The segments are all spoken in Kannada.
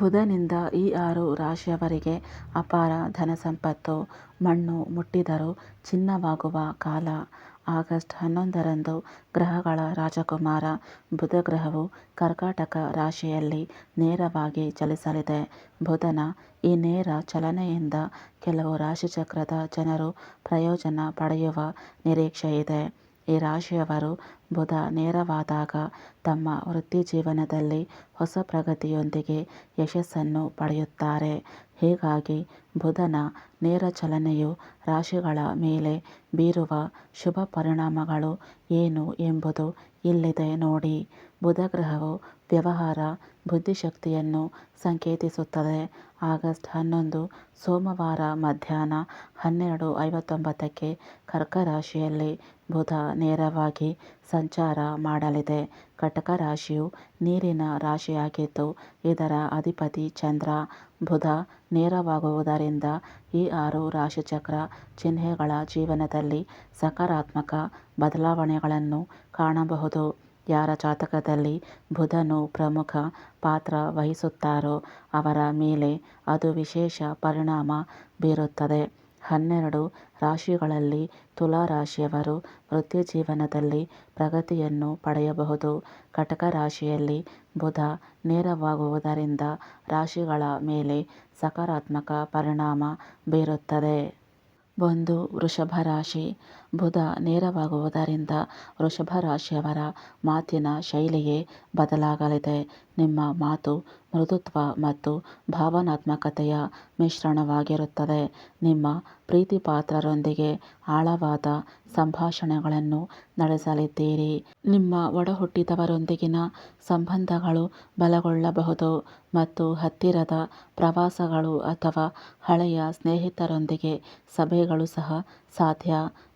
ಬುಧನಿಂದ ಈ ಆರು ರಾಶಿಯವರಿಗೆ ಅಪಾರ ಧನಸಂಪತ್ತು, ಮಣ್ಣು ಮುಟ್ಟಿದರೂ ಚಿನ್ನವಾಗುವ ಕಾಲ. ಆಗಸ್ಟ್ ಹನ್ನೊಂದರಂದು ಗ್ರಹಗಳ ರಾಜಕುಮಾರ ಬುಧ ಗ್ರಹವು ಕರ್ಕಾಟಕ ರಾಶಿಯಲ್ಲಿ ನೇರವಾಗಿ ಚಲಿಸಲಿದೆ. ಬುಧನ ಈ ನೇರ ಚಲನೆಯಿಂದ ಕೆಲವು ರಾಶಿಚಕ್ರದ ಜನರು ಪ್ರಯೋಜನ ಪಡೆಯುವ ನಿರೀಕ್ಷೆಯಿದೆ. ಈ ರಾಶಿಯವರು ಬುಧ ನೇರವಾದಾಗ ತಮ್ಮ ವೃತ್ತಿ ಜೀವನದಲ್ಲಿ ಹೊಸ ಪ್ರಗತಿಯೊಂದಿಗೆ ಯಶಸ್ಸನ್ನು ಪಡೆಯುತ್ತಾರೆ. ಹೀಗಾಗಿ ಬುಧನ ನೇರ ಚಲನೆಯು ರಾಶಿಗಳ ಮೇಲೆ ಬೀರುವ ಶುಭ ಪರಿಣಾಮಗಳು ಏನು ಎಂಬುದು ಇಲ್ಲಿದೆ ನೋಡಿ. ಬುಧ ಗ್ರಹವು ವ್ಯವಹಾರ, ಬುದ್ಧಿಶಕ್ತಿಯನ್ನು ಸಂಕೇತಿಸುತ್ತದೆ. ಆಗಸ್ಟ್ ಹನ್ನೊಂದು, ಸೋಮವಾರ ಮಧ್ಯಾಹ್ನ ಹನ್ನೆರಡು ಐವತ್ತೊಂಬತ್ತಕ್ಕೆ ಕರ್ಕ ರಾಶಿಯಲ್ಲಿ ಬುಧ ನೇರವಾಗಿ ಸಂಚಾರ ಮಾಡಲಿದೆ. ಕಟಕ ರಾಶಿಯು ನೀರಿನ ರಾಶಿಯಾಗಿದ್ದು, ಇದರ ಅಧಿಪತಿ ಚಂದ್ರ, ಬುಧ ನೇರವಾಗುವುದರಿಂದ ಈ ಆರು ರಾಶಿಚಕ್ರ ಚಿಹ್ನೆಗಳ ಜೀವನದಲ್ಲಿ ಸಕಾರಾತ್ಮಕ ಬದಲಾವಣೆಗಳನ್ನು ಕಾಣಬಹುದು. ಯಾರ ಜಾತಕದಲ್ಲಿ ಬುಧನು ಪ್ರಮುಖ ಪಾತ್ರ ವಹಿಸುತ್ತಾರೋ ಅವರ ಮೇಲೆ ಅದು ವಿಶೇಷ ಪರಿಣಾಮ ಬೀರುತ್ತದೆ. ಹನ್ನೆರಡು ರಾಶಿಗಳಲ್ಲಿ ತುಲಾ ರಾಶಿಯವರು ವೃತ್ತಿಜೀವನದಲ್ಲಿ ಪ್ರಗತಿಯನ್ನು ಪಡೆಯಬಹುದು. ಕಟಕ ರಾಶಿಯಲ್ಲಿ ಬುಧ ನೇರವಾಗುವುದರಿಂದ ರಾಶಿಗಳ ಮೇಲೆ ಸಕಾರಾತ್ಮಕ ಪರಿಣಾಮ ಬೀರುತ್ತದೆ. ಒಂದು ವೃಷಭ ರಾಶಿ. ಬುಧ ನೇರವಾಗುವುದರಿಂದ ವೃಷಭ ರಾಶಿಯವರ ಮಾತಿನ ಶೈಲಿಯೇ ಬದಲಾಗಲಿದೆ. ನಿಮ್ಮ ಮಾತು ಮೃದುತ್ವ ಮತ್ತು ಭಾವನಾತ್ಮಕತೆಯ ಮಿಶ್ರಣವಾಗಿರುತ್ತದೆ. ನಿಮ್ಮ ಪ್ರೀತಿಪಾತ್ರರೊಂದಿಗೆ ಆಳವಾದ ಸಂಭಾಷಣೆಗಳನ್ನು ನಡೆಸಲಿದ್ದೀರಿ. ನಿಮ್ಮ ಒಡಹುಟ್ಟಿದವರೊಂದಿಗಿನ ಸಂಬಂಧಗಳು ಬಲಗೊಳ್ಳಬಹುದು ಮತ್ತು ಹತ್ತಿರದ ಪ್ರವಾಸಗಳು ಅಥವಾ ಹಳೆಯ ಸ್ನೇಹಿತರೊಂದಿಗೆ ಸಭೆಗಳು ಸಹ ಸಾಧ್ಯ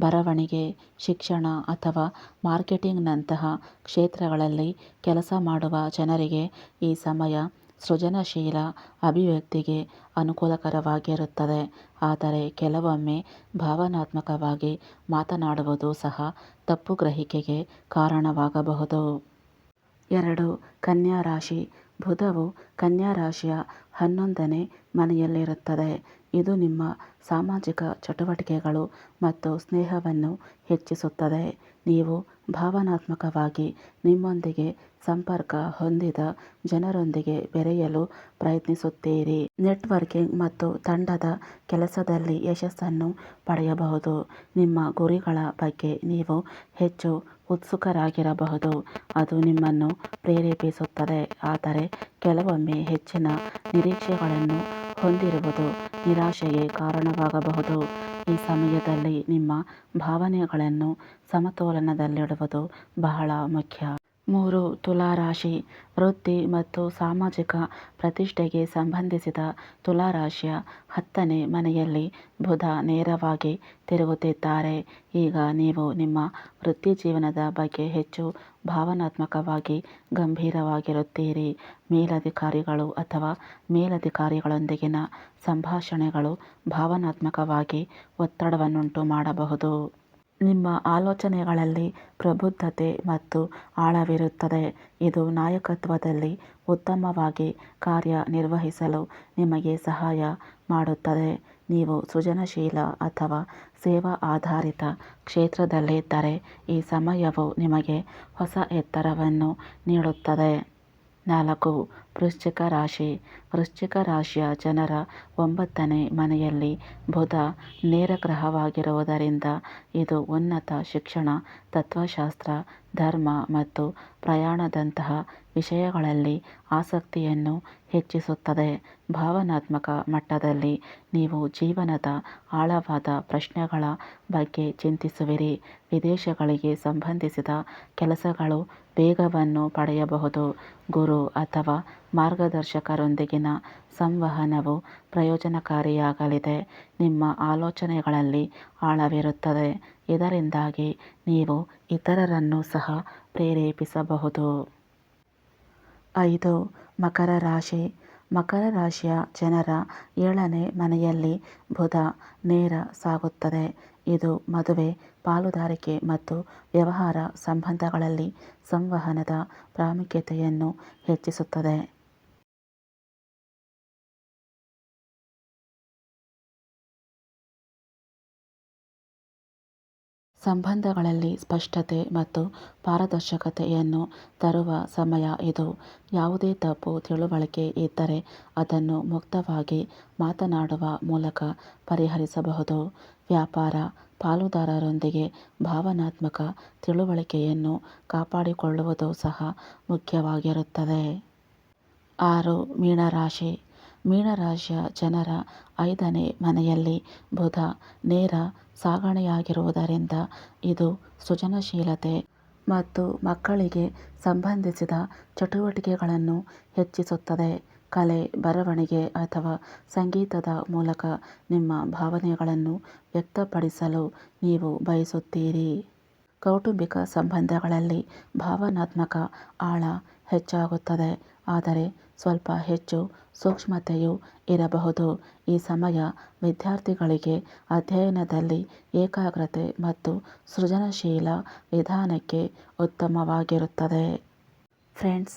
ಬರವಣಿಗೆ, ಶಿಕ್ಷಣ ಅಥವಾ ಮಾರ್ಕೆಟಿಂಗ್ನಂತಹ ಕ್ಷೇತ್ರಗಳಲ್ಲಿ ಕೆಲಸ ಮಾಡುವ ಜನರಿಗೆ ಈ ಸಮಯ ಸೃಜನಶೀಲ ಅಭಿವ್ಯಕ್ತಿಗೆ ಅನುಕೂಲಕರವಾಗಿರುತ್ತದೆ. ಆದರೆ ಕೆಲವೊಮ್ಮೆ ಭಾವನಾತ್ಮಕವಾಗಿ ಮಾತನಾಡುವುದು ಸಹ ತಪ್ಪು ಗ್ರಹಿಕೆಗೆ ಕಾರಣವಾಗಬಹುದು. ಎರಡು, ಕನ್ಯಾ ರಾಶಿ. ಬುಧವು ಕನ್ಯಾ ರಾಶಿಯ ಹನ್ನೊಂದನೇ ಮನೆಯಲ್ಲಿರುತ್ತದೆ. ಇದು ನಿಮ್ಮ ಸಾಮಾಜಿಕ ಚಟುವಟಿಕೆಗಳು ಮತ್ತು ಸ್ನೇಹವನ್ನು ಹೆಚ್ಚಿಸುತ್ತದೆ. ನೀವು ಭಾವನಾತ್ಮಕವಾಗಿ ನಿಮ್ಮೊಂದಿಗೆ ಸಂಪರ್ಕ ಹೊಂದಿದ ಜನರೊಂದಿಗೆ ಬೆರೆಯಲು ಪ್ರಯತ್ನಿಸುತ್ತೀರಿ. ನೆಟ್ವರ್ಕಿಂಗ್ ಮತ್ತು ತಂಡದ ಕೆಲಸದಲ್ಲಿ ಯಶಸ್ಸನ್ನು ಪಡೆಯಬಹುದು. ನಿಮ್ಮ ಗುರಿಗಳ ಬಗ್ಗೆ ನೀವು ಹೆಚ್ಚು ಉತ್ಸುಕರಾಗಿರಬಹುದು. ಅದು ನಿಮ್ಮನ್ನು ಪ್ರೇರೇಪಿಸುತ್ತದೆ. ಆದರೆ ಕೆಲವೊಮ್ಮೆ ಹೆಚ್ಚಿನ ನಿರೀಕ್ಷೆಗಳನ್ನು ಹೊಂದಿರುವುದು ನಿರಾಶೆಗೆ ಕಾರಣವಾಗಬಹುದು. ಈ ಸಮಯದಲ್ಲಿ ನಿಮ್ಮ ಭಾವನೆಗಳನ್ನು ಸಮತೋಲನದಲ್ಲಿಡುವುದು ಬಹಳ ಮುಖ್ಯ. ಮೂರು ತುಲಾ ರಾಶಿ ವೃತ್ತಿ ಮತ್ತು ಸಾಮಾಜಿಕ ಪ್ರತಿಷ್ಠೆಗೆ ಸಂಬಂಧಿಸಿದ ತುಲಾ ರಾಶಿಯ ಹತ್ತನೇ ಮನೆಯಲ್ಲಿ ಬುಧ ನೇರವಾಗಿ ತಿರುಗುತ್ತಿದ್ದಾರೆ. ಈಗ ನೀವು ನಿಮ್ಮ ವೃತ್ತಿ ಜೀವನದ ಬಗ್ಗೆ ಹೆಚ್ಚು ಭಾವನಾತ್ಮಕವಾಗಿ ಗಂಭೀರವಾಗಿರುತ್ತೀರಿ. ಮೇಲಧಿಕಾರಿಗಳು ಅಥವಾ ಮೇಲಧಿಕಾರಿಗಳೊಂದಿಗಿನ ಸಂಭಾಷಣೆಗಳು ಭಾವನಾತ್ಮಕವಾಗಿ ಒತ್ತಡವನ್ನುಂಟು ಮಾಡಬಹುದು. ನಿಮ್ಮ ಆಲೋಚನೆಗಳಲ್ಲಿ ಪ್ರಬುದ್ಧತೆ ಮತ್ತು ಆಳವಿರುತ್ತದೆ. ಇದು ನಾಯಕತ್ವದಲ್ಲಿ ಉತ್ತಮವಾಗಿ ಕಾರ್ಯನಿರ್ವಹಿಸಲು ನಿಮಗೆ ಸಹಾಯ ಮಾಡುತ್ತದೆ. ನೀವು ಸೃಜನಶೀಲ ಅಥವಾ ಸೇವಾ ಆಧಾರಿತ ಕ್ಷೇತ್ರದಲ್ಲಿದ್ದರೆ ಈ ಸಮಯವು ನಿಮಗೆ ಹೊಸ ಎತ್ತರವನ್ನು ನೀಡುತ್ತದೆ. ನಾಲ್ಕು. ವೃಶ್ಚಿಕ ರಾಶಿ. ವೃಶ್ಚಿಕ ರಾಶಿಯ ಜನರ ಒಂಬತ್ತನೇ ಮನೆಯಲ್ಲಿ ಬುಧ ನೇರ ಗ್ರಹವಾಗಿರುವುದರಿಂದ ಇದು ಉನ್ನತ ಶಿಕ್ಷಣ, ತತ್ವಶಾಸ್ತ್ರ, ಧರ್ಮ ಮತ್ತು ಪ್ರಯಾಣದಂತಹ ವಿಷಯಗಳಲ್ಲಿ ಆಸಕ್ತಿಯನ್ನು ಹೆಚ್ಚಿಸುತ್ತದೆ. ಭಾವನಾತ್ಮಕ ಮಟ್ಟದಲ್ಲಿ ನೀವು ಜೀವನದ ಆಳವಾದ ಪ್ರಶ್ನೆಗಳ ಬಗ್ಗೆ ಚಿಂತಿಸುವಿರಿ. ವಿದೇಶಗಳಿಗೆ ಸಂಬಂಧಿಸಿದ ಕೆಲಸಗಳು ವೇಗವನ್ನು ಪಡೆಯಬಹುದು. ಗುರು ಅಥವಾ ಮಾರ್ಗದರ್ಶಕರೊಂದಿಗಿನ ಸಂವಹನವು ಪ್ರಯೋಜನಕಾರಿಯಾಗಲಿದೆ. ನಿಮ್ಮ ಆಲೋಚನೆಗಳಲ್ಲಿ ಆಳವಿರುತ್ತದೆ. ಇದರಿಂದಾಗಿ ನೀವು ಇತರರನ್ನು ಸಹ ಪ್ರೇರೇಪಿಸಬಹುದು. ಐದು, ಮಕರ ರಾಶಿ. ಮಕರ ರಾಶಿಯ ಜನರ ಏಳನೇ ಮನೆಯಲ್ಲಿ ಬುಧ ನೇರ ಸಾಗುತ್ತದೆ. ಇದು ಮದುವೆ, ಪಾಲುದಾರಿಕೆ ಮತ್ತು ವ್ಯವಹಾರ ಸಂಬಂಧಗಳಲ್ಲಿ ಸಂವಹನದ ಪ್ರಾಮುಖ್ಯತೆಯನ್ನು ಹೆಚ್ಚಿಸುತ್ತದೆ. ಸಂಬಂಧಗಳಲ್ಲಿ ಸ್ಪಷ್ಟತೆ ಮತ್ತು ಪಾರದರ್ಶಕತೆಯನ್ನು ತರುವ ಸಮಯ ಇದು. ಯಾವುದೇ ತಪ್ಪು ತಿಳುವಳಿಕೆ ಇದ್ದರೆ ಅದನ್ನು ಮುಕ್ತವಾಗಿ ಮಾತನಾಡುವ ಮೂಲಕ ಪರಿಹರಿಸಬಹುದು. ವ್ಯಾಪಾರ, ಪಾಲುದಾರರೊಂದಿಗೆ ಭಾವನಾತ್ಮಕ ತಿಳುವಳಿಕೆಯನ್ನು ಕಾಪಾಡಿಕೊಳ್ಳುವುದು ಸಹ ಮುಖ್ಯವಾಗಿರುತ್ತದೆ. ಆರು, ಮೀನರಾಶಿ. ಮೀನರಾಶಿಯ ಜನರ ಐದನೇ ಮನೆಯಲ್ಲಿ ಬುಧ ನೇರ ಸಾಗಣೆಯಾಗಿರುವುದರಿಂದ ಇದು ಸೃಜನಶೀಲತೆ ಮತ್ತು ಮಕ್ಕಳಿಗೆ ಸಂಬಂಧಿಸಿದ ಚಟುವಟಿಕೆಗಳನ್ನು ಹೆಚ್ಚಿಸುತ್ತದೆ. ಕಲೆ, ಬರವಣಿಗೆ ಅಥವಾ ಸಂಗೀತದ ಮೂಲಕ ನಿಮ್ಮ ಭಾವನೆಗಳನ್ನು ವ್ಯಕ್ತಪಡಿಸಲು ನೀವು ಬಯಸುತ್ತೀರಿ. ಕೌಟುಂಬಿಕ ಸಂಬಂಧಗಳಲ್ಲಿ ಭಾವನಾತ್ಮಕ ಆಳ ಹೆಚ್ಚಾಗುತ್ತದೆ. ಆದರೆ ಸ್ವಲ್ಪ ಹೆಚ್ಚು ಸೂಕ್ಷ್ಮತೆಯು ಇರಬಹುದು. ಈ ಸಮಯ ವಿದ್ಯಾರ್ಥಿಗಳಿಗೆ ಅಧ್ಯಯನದಲ್ಲಿ ಏಕಾಗ್ರತೆ ಮತ್ತು ಸೃಜನಶೀಲ ವಿಧಾನಕ್ಕೆ ಉತ್ತಮವಾಗಿರುತ್ತದೆ. ಫ್ರೆಂಡ್ಸ್